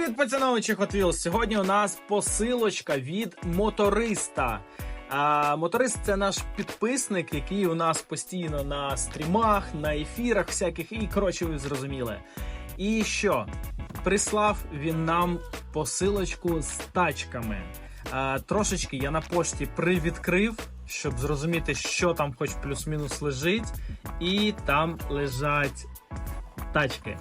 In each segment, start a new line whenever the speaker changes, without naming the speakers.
Привіт, пацановичі Hot! Сьогодні у нас посилочка від моториста. А, моторист це наш підписник, який у нас постійно на стрімах, на ефірах всяких, і коротше, ви зрозуміли. І що? Прислав він нам посилочку з тачками. А, трошечки я на пошті привідкрив, щоб зрозуміти, що там хоч плюс-мінус лежить. І там лежать тачки.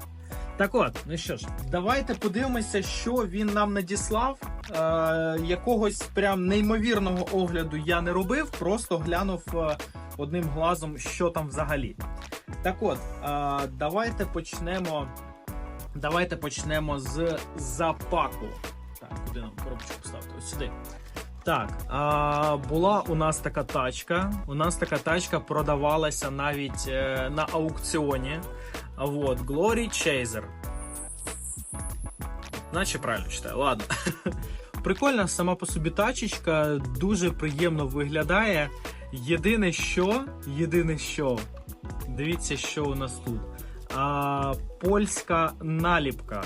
Так от, ну що ж, давайте подивимося, що він нам надіслав. Е, якогось прям неймовірного огляду я не робив, просто глянув е, одним глазом, що там взагалі. Так от, е, давайте почнемо. Давайте почнемо з запаку. Так, куди нам коробочку поставити? Ось сюди. Так, а, була у нас така тачка. У нас така тачка продавалася навіть е, на аукціоні. А вот, Glory Chaser. Наче правильно читаю, ладно. Прикольна сама по собі тачечка, дуже приємно виглядає. Єдине що, єдине що, дивіться, що у нас тут. А, польська наліпка.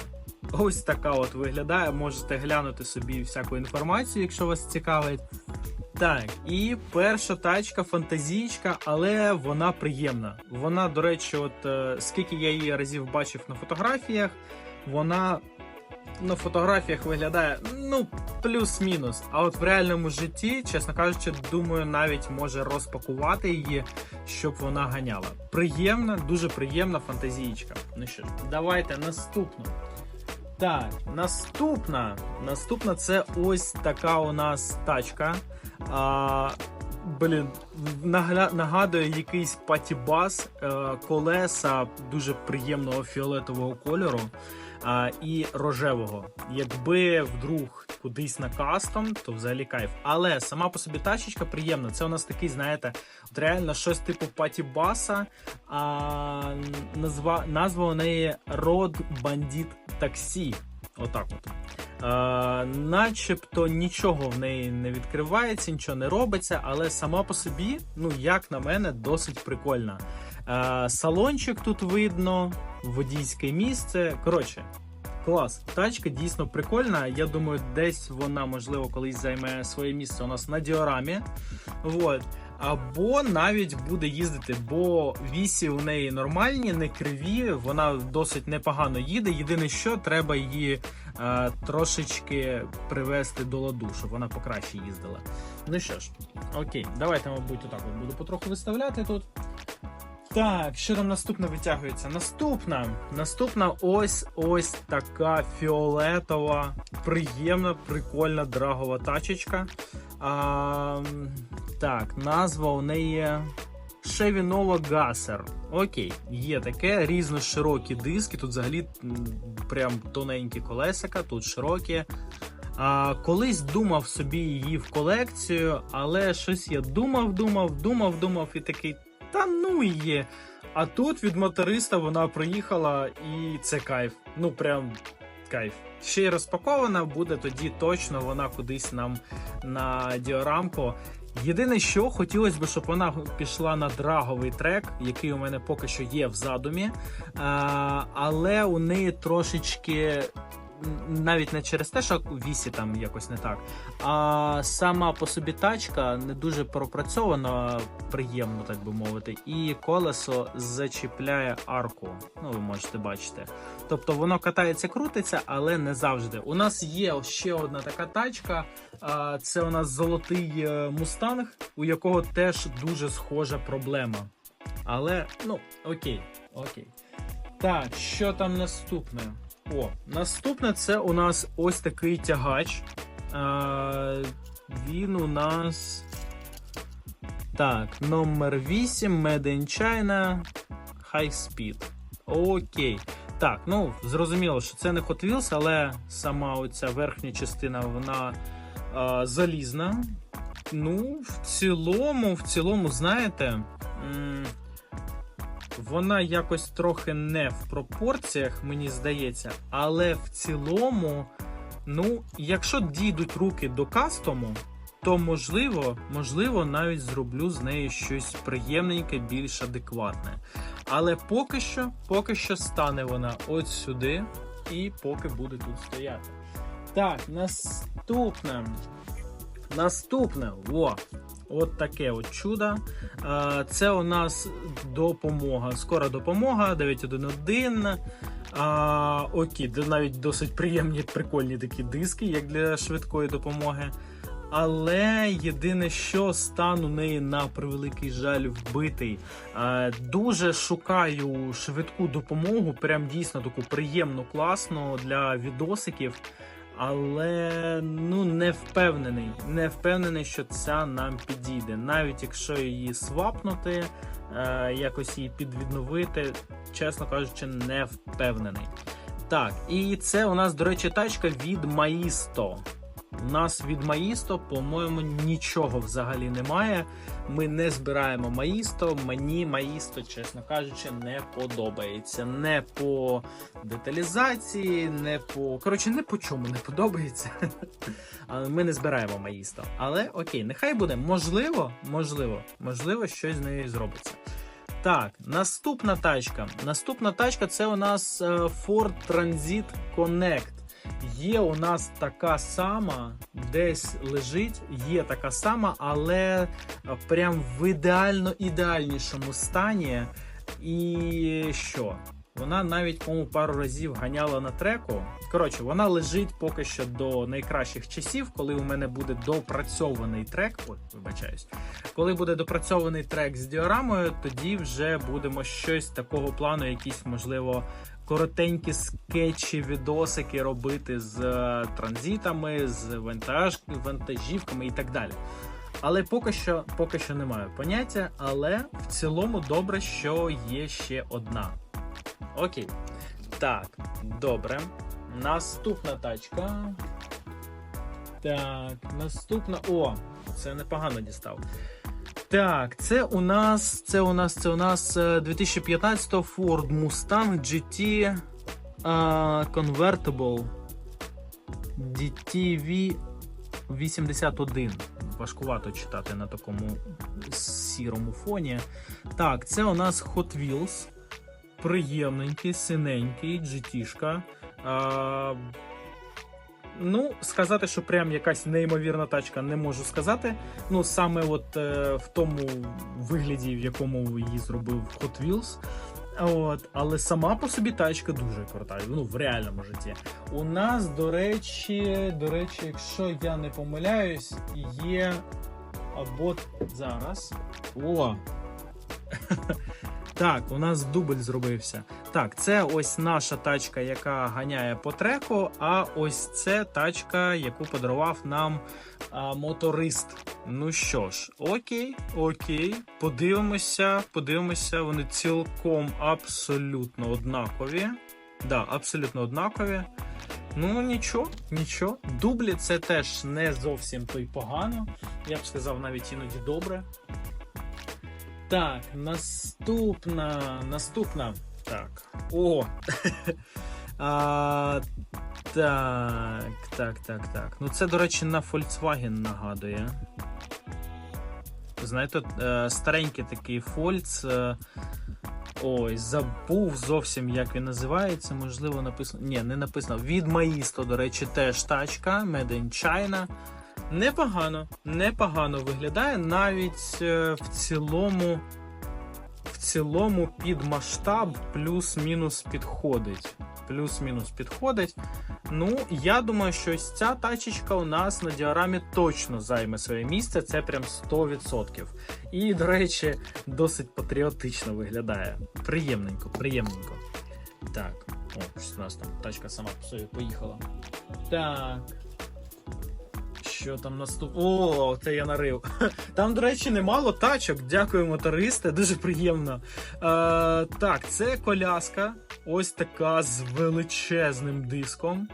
Ось така от виглядає. Можете глянути собі всяку інформацію, якщо вас цікавить. Так, і перша тачка фантазійка, але вона приємна. Вона, до речі, от е, скільки я її разів бачив на фотографіях, вона на фотографіях виглядає ну плюс-мінус. А от в реальному житті, чесно кажучи, думаю, навіть може розпакувати її, щоб вона ганяла. Приємна, дуже приємна фантазійка. Ну що давайте наступну. Так, наступна. Наступна це ось така у нас тачка. А, Блін, нагадує якийсь патібас, е, колеса дуже приємного фіолетового кольору а, і рожевого. Якби вдруг кудись на кастом, то взагалі кайф. Але сама по собі тачечка приємна. Це у нас такий, знаєте, от реально щось типу патібаса. А, назва, назва у неї Road Bandit Taxi. Отак от. Е, начебто нічого в неї не відкривається, нічого не робиться, але сама по собі, ну як на мене, досить прикольна. Е, салончик тут видно, водійське місце. Коротше, клас. Тачка дійсно прикольна. Я думаю, десь вона, можливо, колись займе своє місце у нас на діорамі. Вот. Або навіть буде їздити, бо вісі у неї нормальні, не криві, вона досить непогано їде. Єдине, що треба її е, трошечки привести до ладу, щоб вона покраще їздила. Ну що ж, окей, давайте, мабуть, отак от буду потроху виставляти тут. Так, що там наступне витягується? Наступна. Наступна ось ось така фіолетова, приємна, прикольна драгова тачечка. А, так, назва у неї Nova Gasser. Окей, є таке, різно широкі диски. Тут взагалі прям тоненькі колесика, тут широкі. А, колись думав собі її в колекцію, але щось я думав, думав, думав, думав і такий, та ну її. А тут від моториста вона приїхала і це кайф. Ну прям кайф. Ще й розпакована буде тоді точно вона кудись нам на діорамку. Єдине, що хотілося б, щоб вона пішла на драговий трек, який у мене поки що є в задумі. Але у неї трошечки. Навіть не через те, що вісі там якось не так, а сама по собі тачка не дуже пропрацьована, приємно, так би мовити, і колесо зачіпляє арку. Ну, ви можете бачити. Тобто воно катається, крутиться, але не завжди. У нас є ще одна така тачка. Це у нас золотий е, мустанг, у якого теж дуже схожа проблема. Але, ну, окей, окей. Так, що там наступне? О, наступне це у нас ось такий тягач. А, він у нас. Так, номер 8, Made in China, High Speed. Окей. Так, ну зрозуміло, що це не Hot Wheels, але сама оця верхня частина вона а, залізна. Ну, в цілому, в цілому, знаєте, м, вона якось трохи не в пропорціях, мені здається, але в цілому, ну, якщо дійдуть руки до кастому, то можливо, можливо, навіть зроблю з нею щось приємненьке, більш адекватне. Але поки що, поки що стане вона от сюди. і поки буде тут стояти. Так, наступне. Наступне. Во! От таке от чудо. Е, Це у нас допомога. Скора допомога 911. А, окей, де навіть досить приємні, прикольні такі диски, як для швидкої допомоги. Але єдине, що стан у неї на превеликий жаль вбитий. Е, дуже шукаю швидку допомогу, прям дійсно таку приємну, класну для відосиків. Але ну не впевнений. Не впевнений, що ця нам підійде. Навіть якщо її свапнути, е, якось її підвідновити, чесно кажучи, не впевнений. Так, і це у нас, до речі, тачка від Маїсто. У нас від Маїсто, по-моєму, нічого взагалі немає. Ми не збираємо Маїсто. Мені Маїсто, чесно кажучи, не подобається. Не по деталізації, не по. Коротше, не по чому не подобається. Ми не збираємо Маїсто. Але окей, нехай буде. Можливо, можливо, можливо, щось з нею зробиться. Так, наступна тачка. Наступна тачка це у нас е, Ford Transit Connect. Є у нас така сама, десь лежить, є така сама, але е, прям в ідеально ідеальнішому стані. І що? Вона навіть по пару разів ганяла на треку. Коротше, вона лежить поки що до найкращих часів, коли у мене буде допрацьований трек. Вибачаюсь. Коли буде допрацьований трек з діорамою, тоді вже будемо щось такого плану, якісь, можливо, коротенькі скетчі, відосики робити з е, транзитами, з вантаж, вантажівками і так далі. Але поки що, поки що немає поняття. Але в цілому добре, що є ще одна. Окей. Так, добре. Наступна тачка. Так, наступна. О, це непогано дістав. Так, це у нас. Це у нас це у нас е, 2015 Ford Mustang GT е, Convertible DTV 81. Важкувато читати на такому сірому фоні. Так, це у нас Hot Wheels. Приємненький, синенький, GT-шка. Ну, сказати, що прям якась неймовірна тачка, не можу сказати. Ну, саме от е, в тому вигляді, в якому її зробив Hot Wheels. От, але сама по собі тачка дуже крута. Ну, в реальному житті. У нас, до речі, до речі, якщо я не помиляюсь, є. Або зараз. О! Так, у нас дубль зробився. Так, це ось наша тачка, яка ганяє по треку. А ось це тачка, яку подарував нам а, моторист. Ну що ж, окей, окей, подивимося, подивимося. Вони цілком абсолютно однакові. Да, абсолютно однакові. Ну, нічого, нічого. Дублі це теж не зовсім то й погано. Я б сказав, навіть іноді добре. Так, наступна. Наступна. Так. О! а, Так, так, так, так. Ну, це, до речі, на Volkswagen нагадує. Знаєте, е, старенький такий Фольц. е, Ой, забув зовсім, як він називається. Можливо, написано. Ні, не написано. Від Маїсто, до речі, теж тачка. Made in China. Непогано, непогано виглядає. Навіть е, в цілому. В цілому під масштаб плюс-мінус підходить. Плюс-мінус підходить. Ну, я думаю, що ось ця тачечка у нас на діорамі точно займе своє місце. Це прям 100%. І, до речі, досить патріотично виглядає. Приємненько, приємненько. Так, о, щось у нас там тачка сама по собі поїхала. Так. Що там наступ... О, це я нарив. Там, до речі, немало тачок. Дякую, мотористи. Дуже приємно. Е, так, це коляска. Ось така з величезним диском.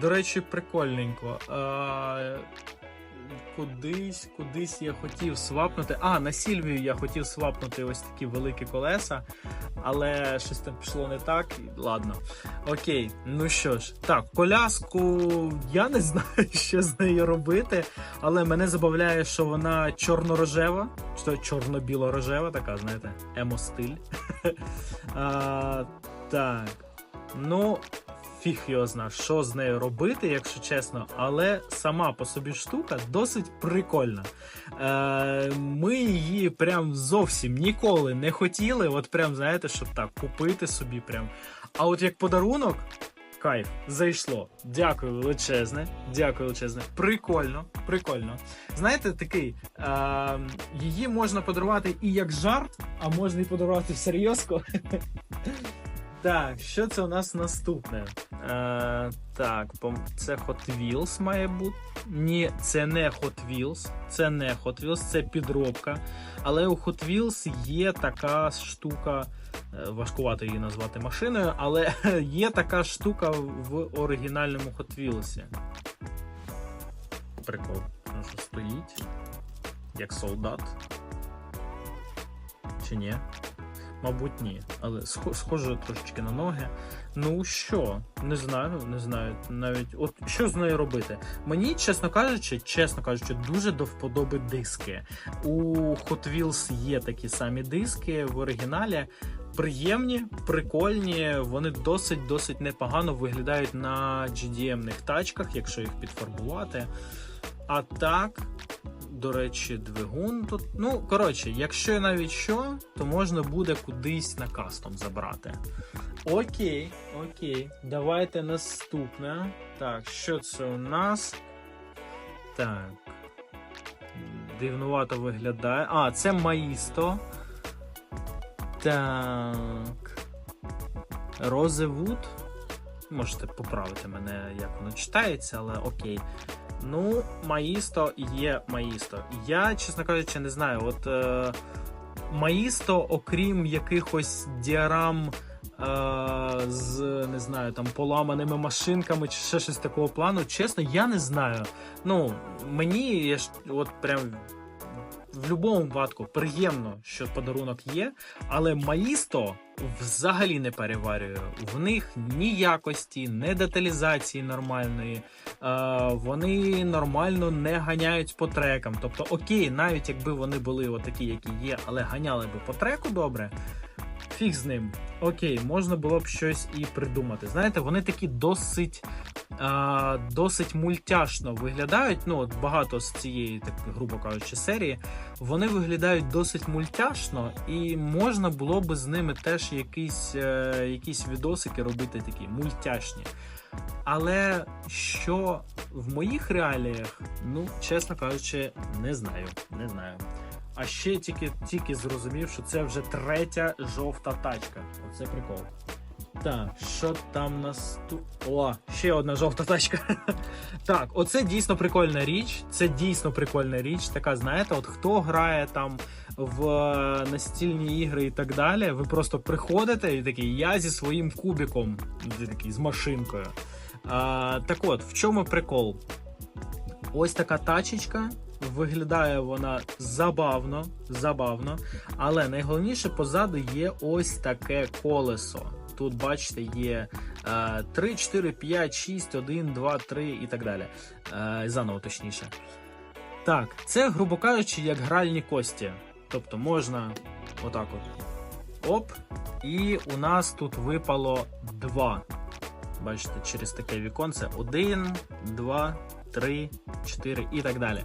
До речі, прикольненько. Е, кудись, кудись я хотів свапнути. А, на Сільвію я хотів свапнути ось такі великі колеса, але щось там пішло не так. Ладно. Окей, ну що ж, так, коляску я не знаю, що з нею робити, але мене забавляє, що вона чорно-рожева, чорно-біло-рожева, така, знаєте, емо-стиль. так. Ну, фіг його зна, що з нею робити, якщо чесно, але сама по собі штука досить прикольна. Е, Ми її прям зовсім ніколи не хотіли. От прям, знаєте, щоб так купити собі. прям. А от як подарунок. Кайф, зайшло. Дякую величезне. Дякую величезне. Прикольно, прикольно. Знаєте, такий е, її можна подарувати і як жарт, а можна і подарувати всерйозко. Так, що це у нас наступне? Е, так, це Hot Wheels має бути. Ні, це не Hot Wheels. Це не Hot Wheels, це підробка. Але у Hot Wheels є така штука. е, Важкувато її назвати машиною, але є така штука в оригінальному Hot Wheels. Прикол. Він що стоїть. Як солдат. Чи ні? Мабуть, ні. Але схо- схоже трошечки на ноги. Ну що, не знаю, не знаю. Навіть от що з нею робити. Мені, чесно кажучи, чесно кажучи, дуже до вподоби диски. У Hot Wheels є такі самі диски в оригіналі. Приємні, прикольні, вони досить досить непогано виглядають на GDM-них тачках, якщо їх підфарбувати. А так, до речі, двигун тут. Ну, коротше, якщо навіть що, то можна буде кудись на кастом забрати. Окей, окей. Давайте наступне. Так, що це у нас? Так. Дивнувато виглядає. А, це Маїсто. Так. Розевуд. Можете поправити мене, як воно читається, але окей. Ну, Маїсто є Маїсто. Я, чесно кажучи, не знаю. От е, Маїсто, окрім якихось діарам е, з не знаю, там поламаними машинками чи ще щось такого плану, чесно, я не знаю. Ну, мені я ж от прям. В будь-якому випадку приємно, що подарунок є, але Маїсто взагалі не переварюю. В них ні якості, ні деталізації нормальної. Е, вони нормально не ганяють по трекам. Тобто, окей, навіть якби вони були отакі, які є, але ганяли би по треку добре. Фіг з ним. Окей, можна було б щось і придумати. Знаєте, вони такі досить а, досить мультяшно виглядають. Ну, от багато з цієї, так грубо кажучи, серії, вони виглядають досить мультяшно, і можна було би з ними теж якісь, е, якісь відосики робити такі мультяшні. Але що в моїх реаліях, ну, чесно кажучи, не знаю. Не знаю. А ще тільки, тільки зрозумів, що це вже третя жовта тачка. Оце прикол. Так, що там нас тут? О, ще одна жовта тачка. так, оце дійсно прикольна річ. Це дійсно прикольна річ. Така, знаєте, от хто грає там в е, настільні ігри і так далі, ви просто приходите і такий, я зі своїм кубіком, такий з машинкою. А, так от, в чому прикол? Ось така тачечка. Виглядає вона забавно, забавно, але найголовніше позаду є ось таке колесо. Тут, бачите, є е, 3, 4, 5, 6, 1, 2, 3 і так далі. Е, заново точніше. Так, це, грубо кажучи, як гральні кості. Тобто можна отак от. Оп, і у нас тут випало 2. Бачите, через таке віконце. 1, 2, 3, 4 і так далі.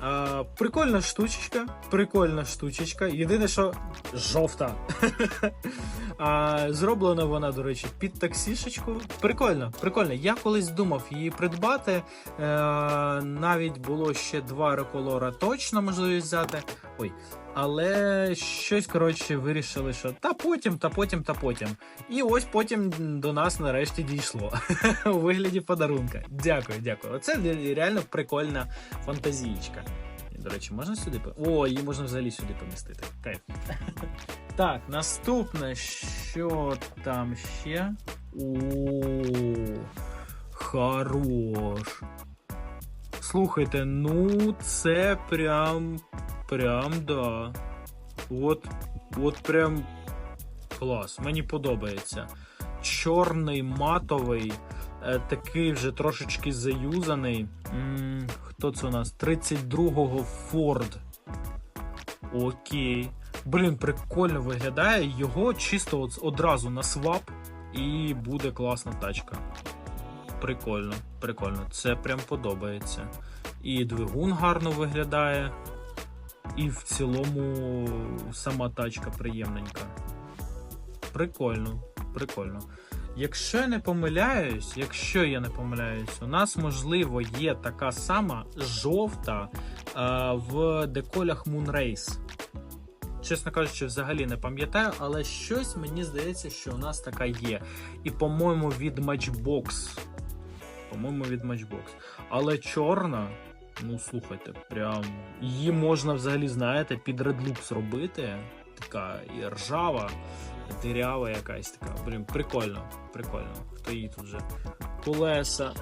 А, прикольна штучечка, прикольна штучечка. Єдине, що жовта. а, зроблена вона, до речі, під таксішечку. Прикольно, прикольно. Я колись думав її придбати. Е, навіть було ще два реколора точно можливість взяти. Ой. Але щось, коротше, вирішили, що та потім, та потім, та потім. І ось потім до нас нарешті дійшло у вигляді подарунка. Дякую, дякую. Оце реально прикольна фантазієчка. До речі, можна сюди О, її можна взагалі сюди помістити. Кайф. Так, наступне, що там ще? О, хорош. Слухайте, ну це прям. Прям да. От, от прям клас. Мені подобається. Чорний, матовий, е, такий вже трошечки заюзаний. м хто це у нас? 32-го Ford. Окей. Блін, прикольно виглядає. Його чисто от одразу на свап. і буде класна тачка. Прикольно, прикольно. Це прям подобається. І двигун гарно виглядає, і в цілому сама тачка приємненька. Прикольно, прикольно. Якщо я не помиляюсь, якщо я не помиляюсь, у нас можливо є така сама жовта е, в деколях Moonrace. Чесно кажучи, взагалі не пам'ятаю, але щось мені здається, що у нас така є. І, по-моєму, від Matchbox. По-моєму, від Matchbox. Але чорна, ну слухайте, прям її можна взагалі, знаєте, під Loops робити. Така і ржава, дирява якась така. Блін, прикольно, прикольно. Хто її тут вже? Колеса.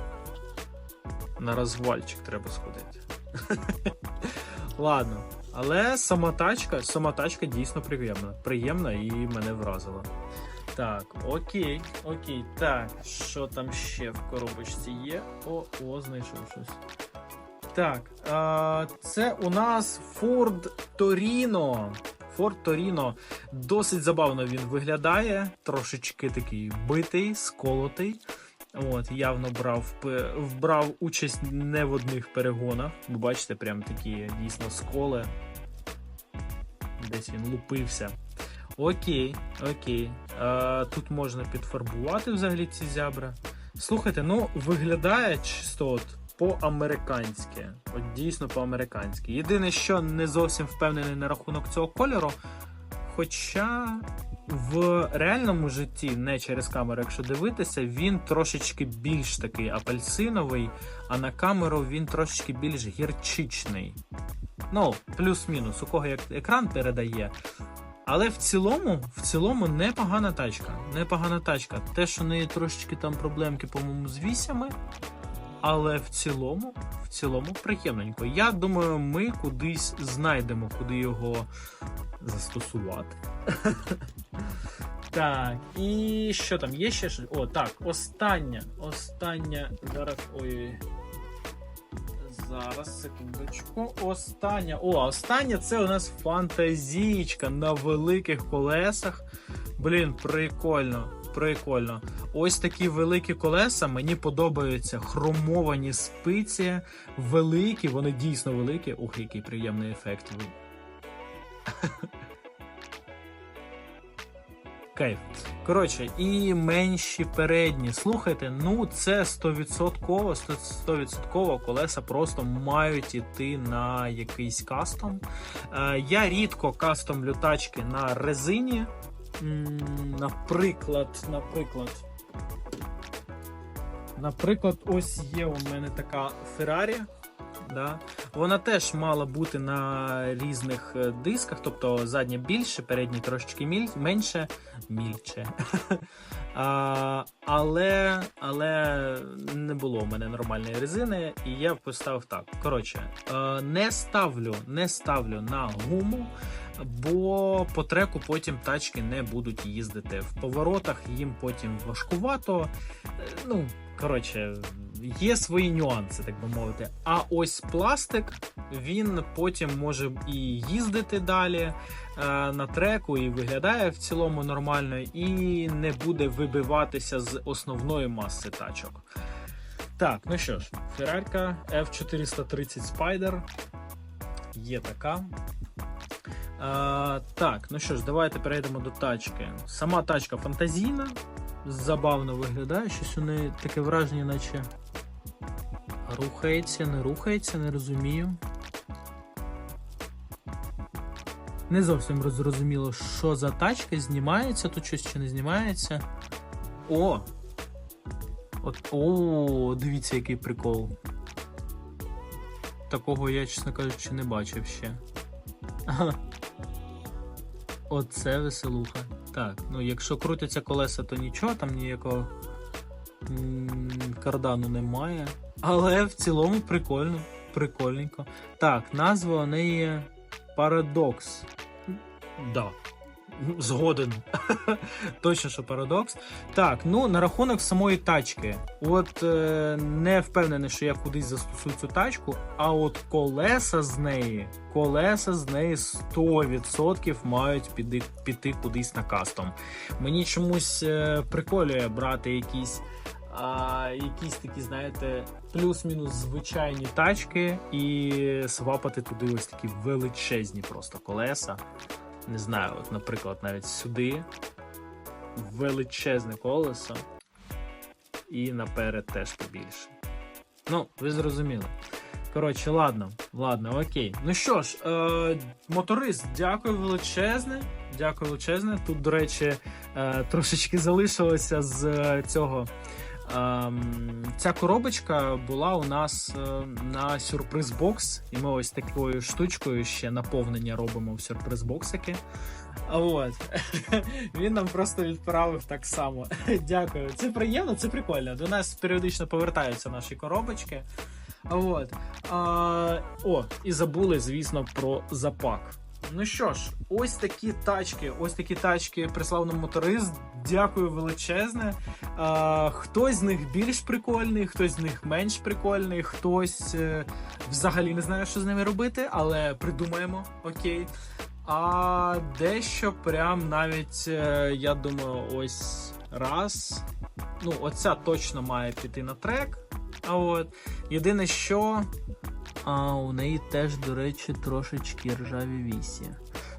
На розвальчик треба сходити. Ладно. Але сама тачка, сама тачка дійсно приємна. Приємна і мене вразила. Так, окей, окей. Так, що там ще в коробочці є? О, о, знайшов щось. Так, а, це у нас Ford Torino. Ford Torino. Досить забавно він виглядає. Трошечки такий битий, сколотий. От, явно брав брав участь не в одних перегонах. Ви бачите, прям такі дійсно сколи. Десь він лупився. Окей, окей. А, тут можна підфарбувати взагалі ці зябра. Слухайте, ну виглядає чисто от по-американськи. От дійсно по-американськи. Єдине, що не зовсім впевнений на рахунок цього кольору. Хоча в реальному житті, не через камеру, якщо дивитися, він трошечки більш такий апельсиновий, а на камеру він трошечки більш гірчичний. Ну, плюс-мінус, у кого як екран передає. Але в цілому, в цілому непогана тачка. Непогана тачка. Те, що в неї трошечки там проблемки, по-моєму, з вісями. Але в цілому, в цілому приємненько. Я думаю, ми кудись знайдемо, куди його застосувати. Так, і що там? Є ще? О, так, остання. Остання. Зараз. Ой. Зараз, секундочку. Остання. О, остання це у нас фантазійка на великих колесах. Блін, прикольно. Прикольно. Ось такі великі колеса. Мені подобаються хромовані спиці, великі, вони дійсно великі. Ух, який приємний ефект. Кайф. Коротше, і менші передні. Слухайте, ну це 100%, 100% колеса просто мають іти на якийсь кастом. Е, я рідко кастомлю тачки на резині. Наприклад, наприклад. Наприклад, ось є у мене така Ferrari. Да. Вона теж мала бути на різних е, дисках, тобто задня більше, передні трошечки міль, менше, мільче. а, але, але не було у мене нормальної резини, і я поставив так. Коротше, е, не ставлю, не ставлю на гуму, бо по треку потім тачки не будуть їздити. В поворотах їм потім важкувато. Е, Ну, коротше, є свої нюанси, так би мовити. А ось пластик він потім може і їздити далі е, на треку, і виглядає в цілому нормально, і не буде вибиватися з основної маси тачок. Так, ну що ж, Феррарка F430 Spider. Є така. А, так, ну що ж, давайте перейдемо до тачки. Сама тачка фантазійна, забавно виглядає, щось у неї таке враження, наче рухається, не рухається, не розумію. Не зовсім зрозуміло, що за тачка, знімається тут щось чи не знімається. О! От, О, дивіться, який прикол. Такого я, чесно кажучи, не бачив ще. Ага. Оце веселуха. Так, ну якщо крутяться колеса, то нічого, там ніякого м, кардану немає. Але в цілому прикольно, прикольненько. Так, назва у неї Paradox. Да. Згоден. Точно, що парадокс. Так, ну на рахунок самої тачки. От е, не впевнений, що я кудись застосую цю тачку, а от колеса з неї, колеса з неї 100% мають піти, піти кудись на кастом. Мені чомусь е, приколює брати якісь. А, якісь такі, знаєте, плюс-мінус звичайні тачки і свапати туди ось такі величезні просто колеса. Не знаю, от, наприклад, навіть сюди величезне колесо, і наперед теж побільше. Ну, ви зрозуміли. Коротше, ладно, ладно, окей. Ну що ж, е, моторист, дякую величезне. Дякую величезне. Тут, до речі, е, трошечки залишилося з е, цього. Ем, ця коробочка була у нас е, на сюрприз бокс, і ми ось такою штучкою ще наповнення робимо в сюрприз боксики. От він нам просто відправив так само. Дякую. Це приємно, це прикольно. До нас періодично повертаються наші коробочки. От. А, о, і забули, звісно, про запак. Ну що ж, ось такі тачки, ось такі тачки прислав нам моторист. Дякую величезне. А, хтось з них більш прикольний, хтось з них менш прикольний, хтось е, взагалі не знає, що з ними робити, але придумаємо, окей. А дещо прям навіть, е, я думаю, ось раз. Ну, оця точно має піти на трек. А от єдине, що а, у неї теж, до речі, трошечки ржаві вісі.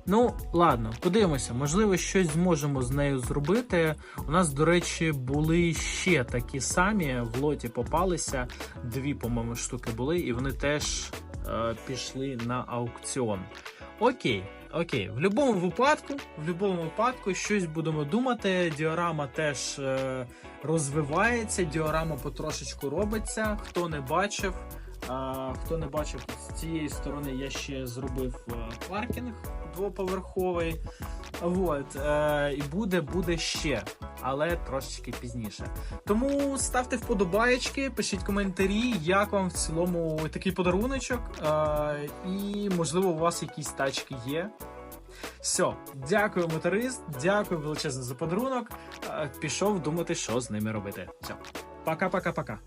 Ну, ладно, подивимося, можливо, щось зможемо з нею зробити. У нас, до речі, були ще такі самі в лоті попалися. Дві, по-моєму, штуки були, і вони теж е, пішли на аукціон. Окей, окей, в будь-якому випадку, в будь-якому випадку щось будемо думати. Діорама теж е, розвивається, діорама потрошечку робиться. Хто не бачив, хто не бачив з цієї сторони, я ще зробив е, паркінг двоповерховий. Вот, е, і буде, буде ще, але трошечки пізніше. Тому ставте вподобаєчки, пишіть коментарі, як вам в цілому такий подаруночок. Е, і можливо у вас якісь тачки є. Все, дякую, моторист, дякую величезно за подарунок. Пішов думати, що з ними робити. Все, пока-пока-пока.